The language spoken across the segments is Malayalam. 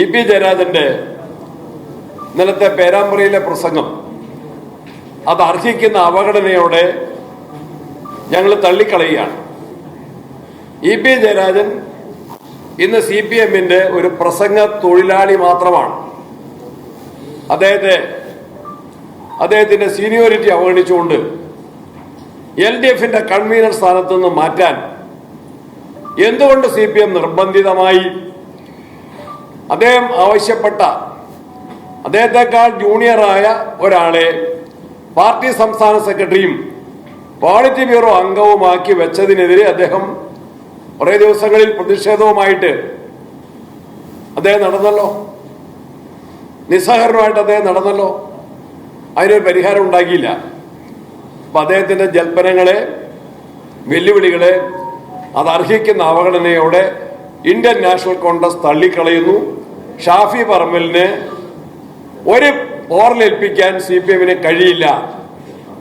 ഇ പി ജയരാജന്റെ ഇന്നലത്തെ പേരാമ്പ്രയിലെ പ്രസംഗം. അത് അർഹിക്കുന്ന അവഗണനയോടെ ഞങ്ങൾ തള്ളിക്കളയുകയാണ്. ഇ പി ജയരാജൻ ഇന്ന് സി പി എമ്മിന്റെ ഒരു പ്രസംഗ തൊഴിലാളി മാത്രമാണ്. അദ്ദേഹത്തെ അദ്ദേഹത്തിന്റെ സീനിയോറിറ്റി അവഗണിച്ചുകൊണ്ട് എൽ ഡി എഫിന്റെ കൺവീനർ സ്ഥാനത്ത് നിന്ന് മാറ്റാൻ എന്തുകൊണ്ട് സി പി എം നിർബന്ധിതമായി അദ്ദേഹം ആവശ്യപ്പെട്ട അദ്ദേഹത്തെക്കാൾ ജൂനിയറായ ഒരാളെ പാർട്ടി സംസ്ഥാന സെക്രട്ടറിയും പോളിറ്റ് ബ്യൂറോ അംഗവുമാക്കി വെച്ചതിനെതിരെ അദ്ദേഹം കുറേ ദിവസങ്ങളിൽ പ്രതിഷേധവുമായിട്ട് അദ്ദേഹം നടന്നല്ലോ. നിസ്സഹകരണമായിട്ട് അദ്ദേഹം നടന്നല്ലോ. അതിനൊരു പരിഹാരം ഉണ്ടാക്കിയില്ല. അപ്പം അദ്ദേഹത്തിന്റെ ജൽപ്പനങ്ങളെ വെല്ലുവിളികളെ അത് അർഹിക്കുന്ന അവഗണനയോടെ ഇന്ത്യൻ നാഷണൽ കോൺഗ്രസ് തള്ളിക്കളയുന്നു. ഷാഫി പറമ്പലിന് ഒരു പോറലേൽപ്പിക്കാൻ സി പി എമ്മിന് കഴിയില്ല.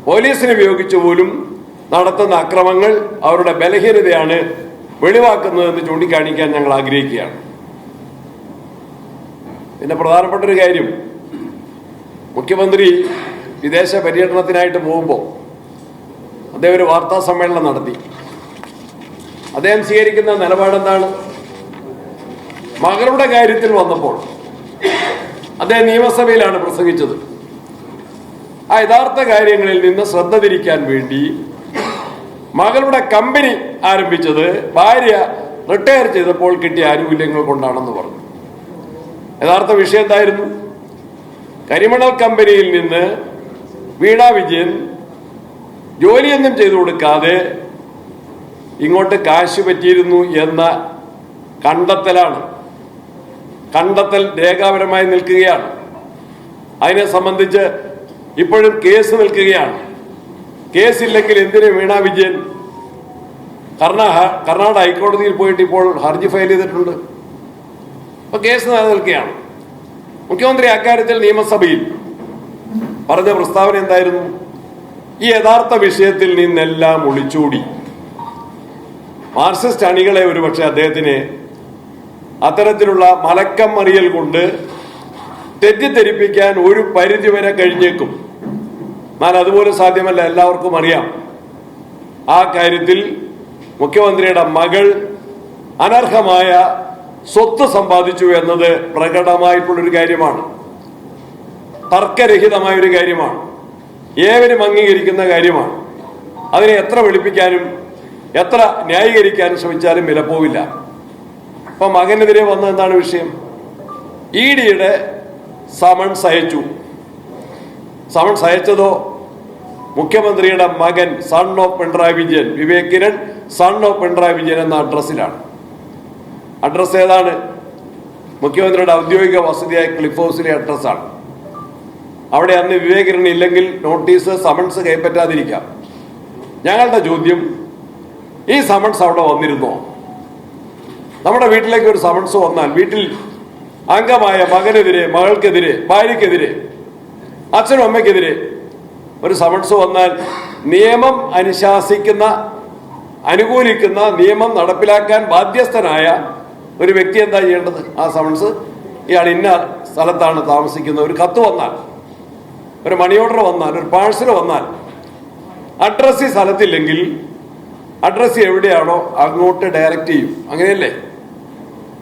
പോലീസിനെ ഉപയോഗിച്ച് പോലും നടത്തുന്ന അക്രമങ്ങൾ അവരുടെ ബലഹീനതയാണ് വെളിവാക്കുന്നതെന്ന് ചൂണ്ടിക്കാണിക്കാൻ ഞങ്ങൾ ആഗ്രഹിക്കുകയാണ്. പിന്നെ പ്രധാനപ്പെട്ട ഒരു കാര്യം. മുഖ്യമന്ത്രി വിദേശ പര്യടനത്തിനായിട്ട് പോകുമ്പോൾ അദ്ദേഹം ഒരു വാർത്താ സമ്മേളനം നടത്തി. അദ്ദേഹം സ്വീകരിക്കുന്ന നിലപാടെന്താണ്? മകളുടെ കാര്യത്തിൽ വന്നപ്പോൾ അദ്ദേഹം നിയമസഭയിലാണ് പ്രസംഗിച്ചത്. ആ യഥാർത്ഥ കാര്യങ്ങളിൽ നിന്ന് ശ്രദ്ധ തിരിക്കാൻ വേണ്ടി മകളുടെ കമ്പനി ആരംഭിച്ചത് ഭാര്യ റിട്ടയർ ചെയ്തപ്പോൾ കിട്ടിയ ആനുകൂല്യങ്ങൾ കൊണ്ടാണെന്ന് പറഞ്ഞു. യഥാർത്ഥ വിഷയം എന്തായിരുന്നു? കരിമണൽ കമ്പനിയിൽ നിന്ന് വീണ വിജയൻ ജോലിയൊന്നും ചെയ്തു കൊടുക്കാതെ ഇങ്ങോട്ട് കാശ് പറ്റിയിരുന്നു എന്ന കണ്ടെത്തലാണ് കണ്ടെത്തൽ രേഖാപരമായി നിൽക്കുകയാണ്. അതിനെ സംബന്ധിച്ച് ഇപ്പോഴും കേസ് നിൽക്കുകയാണ്. കേസില്ലെങ്കിൽ എന്തിനു വീണ വിജയൻ? കർണാ കർണാടക ഹൈക്കോടതിയിൽ പോയിട്ട് ഇപ്പോൾ ഹർജി ഫയൽ ചെയ്തിട്ടുണ്ട്. അപ്പൊ കേസ് നിലനിൽക്കുകയാണ്. മുഖ്യമന്ത്രി അക്കാര്യത്തിൽ നിയമസഭയിൽ പറഞ്ഞ പ്രസ്താവന എന്തായിരുന്നു? ഈ യഥാർത്ഥ വിഷയത്തിൽ നിന്നെല്ലാം ഒളിച്ചോടി. മാർക്സിസ്റ്റ് അണികളെ ഒരുപക്ഷെ അദ്ദേഹത്തിന് അത്തരത്തിലുള്ള മലക്കം മറിയൽ കൊണ്ട് തെറ്റിദ്ധരിപ്പിക്കാൻ ഒരു പരിധി വരെ കഴിഞ്ഞേക്കും. എന്നാൽ അതുപോലെ സാധ്യമല്ല എല്ലാവർക്കും അറിയാം. ആ കാര്യത്തിൽ മുഖ്യമന്ത്രിയുടെ മകൾ അനർഹമായ സ്വത്ത് സമ്പാദിച്ചു എന്നത് പ്രകടമായിട്ടുള്ളൊരു കാര്യമാണ്. തർക്കരഹിതമായ ഒരു കാര്യമാണ്. ഏവരും അംഗീകരിക്കുന്ന കാര്യമാണ്. അതിനെ എത്ര വെളുപ്പിക്കാനും എത്ര ന്യായീകരിക്കാനും ശ്രമിച്ചാലും വിലപ്പോവില്ല. അപ്പൊ മകനെതിരെ വന്ന എന്താണ് വിഷയം? ഇ ഡിയുടെ സമൺ സഹിച്ചു. സമൺ അയച്ചതോ മുഖ്യമന്ത്രിയുടെ മകൻ son of Pinarayi Vijayan Vivek Kiran son of Pinarayi Vijayan എന്ന അഡ്രസ്സിലാണ്. അഡ്രസ് ഏതാണ്? മുഖ്യമന്ത്രിയുടെ ഔദ്യോഗിക വസതിയായ ക്ലിഫ് ഹൗസിലെ അഡ്രസ്സാണ്. അവിടെ അന്ന് വിവേകിരൺ ഇല്ലെങ്കിൽ നോട്ടീസ് സമൺസ് കൈപ്പറ്റാതിരിക്കാം. ഞങ്ങളുടെ ചോദ്യം ഈ സമൺസ് അവിടെ വന്നിരുന്നോ? നമ്മുടെ വീട്ടിലേക്ക് ഒരു സമൺസ് വന്നാൽ വീട്ടിൽ അംഗമായ മകനെതിരെ മകൾക്കെതിരെ ഭാര്യക്കെതിരെ അച്ഛനും അമ്മയ്ക്കെതിരെ ഒരു സമൺസ് വന്നാൽ നിയമം അനുശാസിക്കുന്ന അനുകൂലിക്കുന്ന നിയമം നടപ്പിലാക്കാൻ ബാധ്യസ്ഥനായ ഒരു വ്യക്തി എന്താ ചെയ്യേണ്ടത്? ആ സമൺസ് ഇയാൾ ഇന്ന സ്ഥലത്താണ് താമസിക്കുന്നത്. ഒരു കത്ത് വന്നാൽ ഒരു മണി ഓർഡർ വന്നാൽ ഒരു പാഴ്സൽ വന്നാൽ അഡ്രസ്സ് സ്ഥലത്തില്ലെങ്കിൽ അഡ്രസ്സ് എവിടെയാണോ അങ്ങോട്ട് ഡയറക്റ്റ് ചെയ്യും. അങ്ങനെയല്ലേ?